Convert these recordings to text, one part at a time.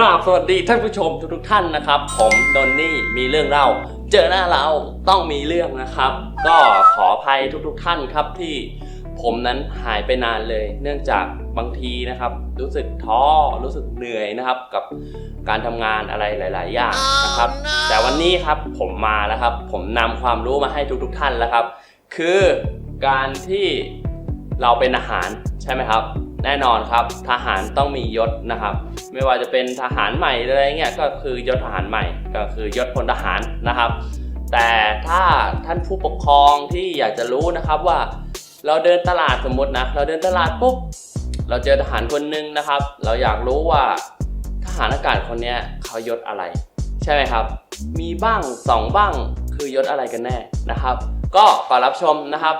กราบสวัสดีท่านผู้ชมทุกๆท่านนะครับ ผมดนนี่มีเรื่องเล่า เจอหน้าเราต้องมีเรื่องนะครับ ก็ขออภัยทุกๆท่านครับที่ผมนั้นหายไปนานเลย เนื่องจากบางทีนะครับ รู้สึกท้อรู้สึกเหนื่อยนะครับ กับการทำงานอะไรหลาย ๆ อย่างนะครับ แต่วันนี้ครับผมมาแล้วครับ ผมนำความรู้มาให้ทุกๆท่านแล้วครับ คือการที่เราเป็นอาหารใช่ไหมครับ แน่นอนครับ ทหารต้องมียศนะครับ ไม่ว่าจะเป็นทหารใหม่เลยเงี้ยก็คือยศทหารใหม่ก็คือยศพลทหารนะครับ แต่ถ้าท่านผู้ปกครองที่อยากจะรู้นะครับว่า เราเดินตลาดสมมตินะเราเดินตลาดปุ๊บเราเจอทหารคนหนึงนะครับ เราอยากรู้ว่าทหารอากาศคนนี้เขายศอะไร ใช่ไหมครับ มีบ้างสองบ้างคือยศอะไรกันแน่นะครับ ก็ก่อรับชมนะครับ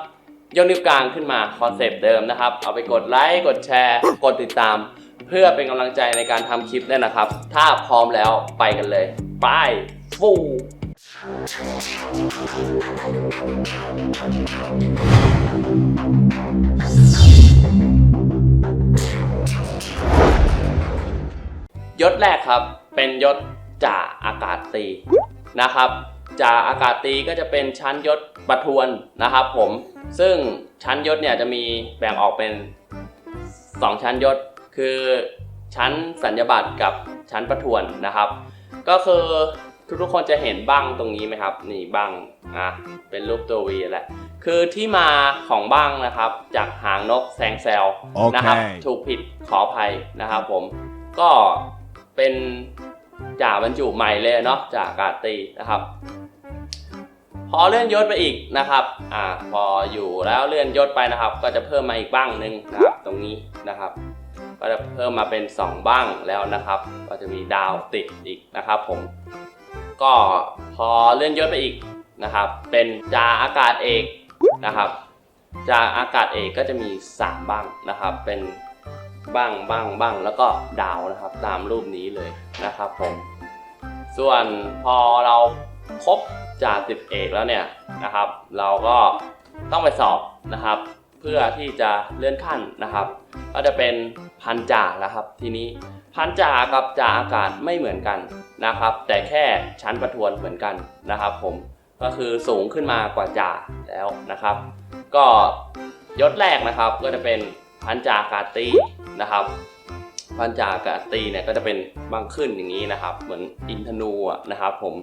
ยกนิ้วกลางขึ้นมาคอนเซปต์เดิมนะครับ เอาไปกดไลค์กดแชร์ กดติดตาม เพื่อเป็นกำลังใจในการทำคลิปเนี่ยนะครับ ถ้าพร้อมแล้วไปกันเลย ไปฟูยศแรกครับเป็นยศจ่าอากาศตรีนะครับ จ่าอากาศตรีก็จะเป็นชั้นยศประทวนนะครับผมซึ่งชั้นยศเนี่ยจะมีแบ่งออกเป็น 2 ชั้นยศ คือชั้นสัญญาบัตรกับชั้นประทวนนะครับ ก็คือทุกๆคนจะเห็นบ้างตรงนี้ไหมครับ นี่บ้างอะเป็นรูปตัววีแหละคือที่มาของบ้างนะครับจากหางนกแซงแซวโอเคนะครับถูกผิดขออภัยนะครับผมก็เป็น จ่าบรรจุใหม่เลยเนาะจ่ากาตีนะครับ พอเลื่อนยศไปอีกนะครับอ่าพออยู่แล้วเลื่อนยศไปนะครับ ก็จะเพิ่มมาอีกบ้างหนึ่งนะครับตรงนี้นะครับ ก็จะเพิ่มมาเป็น 2 บ้างแล้วนะครับ ก็จะมีดาวติดอีกนะครับผมก็พอเลื่อนยศไปอีกนะครับ เป็นจ่าอากาศเอกนะครับจ่าอากาศเอกก็จะมี 3 บ้างนะครับ เป็น บ้างบ้างบ้างแล้วก็ดาวนะครับ ตามรูปนี้เลยนะครับผม ส่วนพอเราครบจ่าสิบเอกแล้วเนี่ยนะครับ เราก็ต้องไปสอบนะครับ เพื่อที่จะเลื่อนขั้นนะครับ ก็จะเป็นพันจ่าแล้วครับ ทีนี้พันจ่ากับจ่าอากาศไม่เหมือนกันนะครับ แต่แค่ชั้นประทวนเหมือนกันนะครับ ผมก็คือสูงขึ้นมากว่าจ่าแล้วนะครับ ก็ยศแรกนะครับก็จะเป็นพันจ่าอากาศตี นะครับพันจ่าอากาศตีเนี่ยก็จะเป็นบางขึ้นอย่างนี้นะครับ เหมือนอินทนูอะนะครับ ผม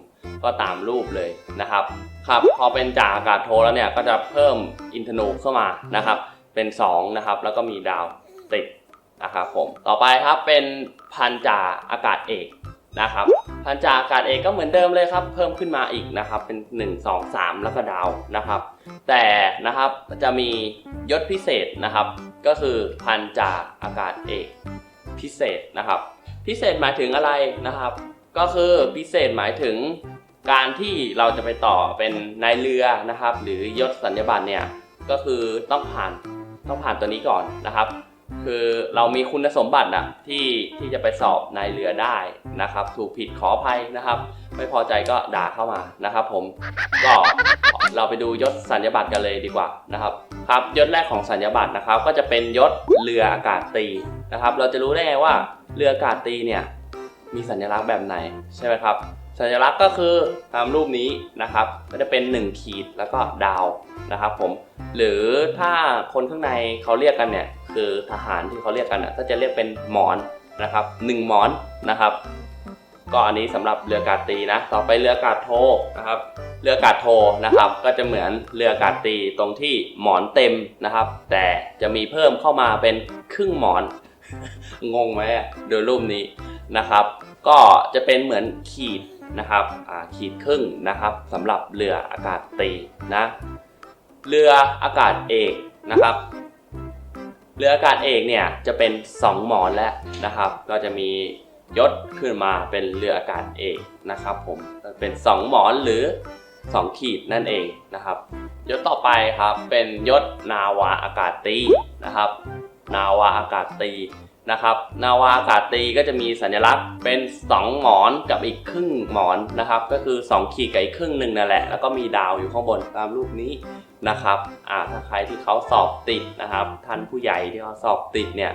ก็ตามรูปเลยนะครับครับพอเป็นจ่าอากาศโทแล้วเนี่ยก็จะเพิ่มอินทนูเข้ามานะครับ เป็น2นะครับแล้วก็มีดาวติดนะครับผมต่อไปครับเป็นพันจ่าอากาศเอกนะครับพันจ่าอากาศเอกก็เหมือนเดิมเลยครับ เพิ่มขึ้นมาอีกนะครับเป็น 1 2 3 แล้วก็ดาวนะครับ แต่นะครับจะมียศพิเศษนะครับ ก็คือพันจ่าอากาศเอกพิเศษนะครับ พิเศษหมายถึงอะไรนะครับ ก็คือพิเศษหมายถึงการที่เราจะไปต่อเป็นนายเรือนะครับ หรือยศสัญญาบัตรเนี่ยก็คือต้องผ่านต้องผ่านตัวนี้ก่อนนะครับ คือเรามีคุณสมบัติอะที่ที่จะไปสอบนายเรือได้นะครับ ถูกผิดขออภัยนะครับ ไม่พอใจก็ด่าเข้ามานะครับ ผมก็ เราไปดูยศสัญญาบัตรกันเลยดีกว่านะครับครับยศแรกของสัญญาบัตรนะครับ ก็จะเป็นยศเรืออากาศตรีนะครับ เราจะรู้ได้ไงว่าเรืออากาศตรีเนี่ยมีสัญลักษณ์แบบไหนใช่ไหมครับ สัญลักษณ์ก็คือตามรูปนี้นะครับ ก็จะเป็น 1 ขีดแล้วก็ดาวนะครับผมหรือถ้าคนข้างในเขาเรียกกันเนี่ยคือทหารที่เขาเรียกกันก็จะเรียกเป็นหมอนนะครับหนึ่งหมอนนะครับ ก็อันนี้สำหรับเรืออากาศตรีนะ ต่อไปเรืออากาศโทนะครับ เรืออากาศโทนะครับ ก็จะเหมือนเรืออากาศตีตรงที่หมอนเต็มนะครับ แต่จะมีเพิ่มเข้ามาเป็นครึ่งหมอน งงไหมอะดูรูปนี้นะครับ ก็จะเป็นเหมือนขีดนะครับอ่าขีดครึ่งนะครับสำหรับเรืออากาศตีนะเรืออากาศเอกนะครับเรืออากาศเอกเนี่ยจะเป็น 2 หมอนแล้วนะครับ ก็จะมียศขึ้นมาเป็นเรืออากาศเอกนะครับ ผมเป็น 2 หมอนหรือ 2 ขีดนั่นเองนะครับยศต่อไปครับเป็นยศนาวาอากาศตีนะครับ นาวาอากาศตีนะครับนาวาอากาศตีก็จะมีสัญลักษณ์เป็น 2 หมอนกับอีกครึ่งหมอนนะครับ ก็คือ 2 ขีดกับอีกครึ่งหนึ่งนั่นแหละ แล้วก็มีดาวอยู่ข้างบนตามรูปนี้นะครับอ่าถ้าใครที่เขาสอบติดนะครับ ท่านผู้ใหญ่ที่เขาสอบติดเนี่ย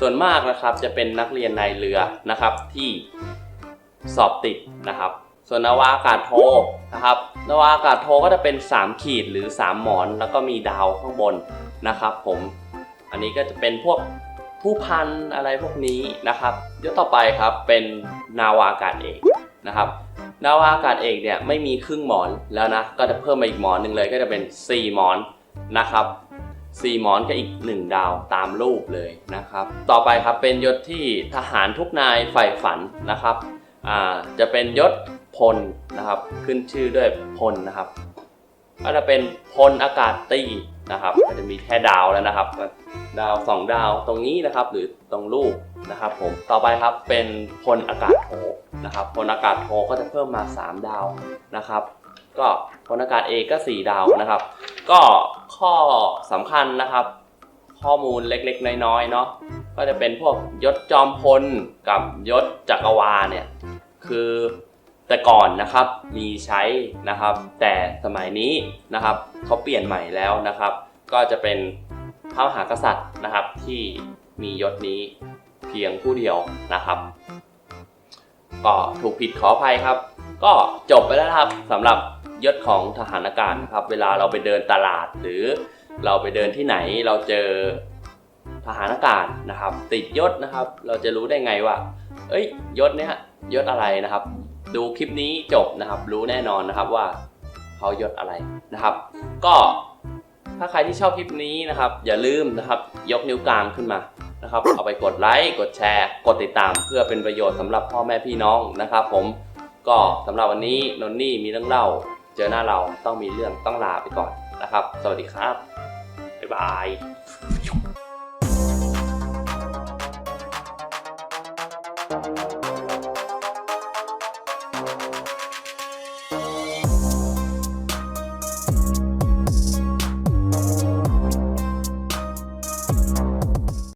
ส่วนมากนะครับจะเป็นนักเรียนนายเรือนะครับที่สอบติดนะครับ ส่วนนาวาอากาศโทนะครับนาวาอากาศโทก็จะเป็น 3 ขีดหรือ 3 หมอนแล้วก็มีดาวข้างบนนะครับ ผมอันนี้ก็จะเป็นพวกผู้พันอะไรพวกนี้นะครับยวต่อไปครับเป็นนาวาอากาศเอกนะครับนาวาอากาศเอกเนี่ยไม่มีครึ่งหมอนแล้วนะก็จะเพิ่มมาอีกหมอนหนึ่งเลยก็จะเป็น 4 หมอนนะครับ4หมอนก็อีก 1 ดาวตามรูปเลยนะครับ ต่อไปครับเป็นยศที่ทหารทุกนายใฝ่ฝันนะครับจะเป็นยศ พลนะครับ ขึ้นชื่อด้วยพลนะครับ ก็จะเป็นพลอากาศตีนะครับก็จะมีแค่ดาวแล้วนะครับ ดาว2ดาวตรงนี้นะครับ หรือตรงรูปนะครับ ผมต่อไปครับเป็นพลอากาศโทนะครับพลอากาศโทก็จะเพิ่มมา 3 ดาวนะครับ ก็พลอากาศเอกก็ 4 ดาวนะครับ ก็ข้อสำคัญนะครับ ข้อมูลเล็กๆ น้อยๆเนาะก็จะเป็นพวกยศจอมพลกับยศจักรวาเนี่ย คือ แต่ก่อนนะครับมีใช้นะครับ แต่สมัยนี้นะครับเขาเปลี่ยนใหม่แล้วนะครับ ก็จะเป็นพระมหากษัตริย์นะครับที่มียศนี้เพียงผู้เดียวนะครับ ก็ถูกผิดขออภัยครับ ก็จบไปแล้วครับสำหรับยศของทหารอากาศนะครับ เวลาเราไปเดินตลาดหรือเราไปเดินที่ไหนเราเจอทหารอากาศนะครับ ติดยศนะครับ เราจะรู้ได้ไงว่า เอ้ยยศเนี้ยยศอะไรนะครับ ดูคลิปนี้จบนะครับ รู้แน่นอนนะครับว่าเขายศอะไรนะครับ ก็ถ้าใครที่ชอบคลิปนี้นะครับ อย่าลืมนะครับ ยกนิ้วกลางขึ้นมานะครับ เอาไปกดไลค์กดแชร์ กดติดตาม เพื่อเป็นประโยชน์สำหรับพ่อแม่พี่น้องนะครับ ผมก็สำหรับวันนี้นนนี่มีเรื่องเล่า เจอหน้าเราต้องมีเรื่องต้องลาไปก่อนนะครับ สวัสดีครับบ๊ายบาย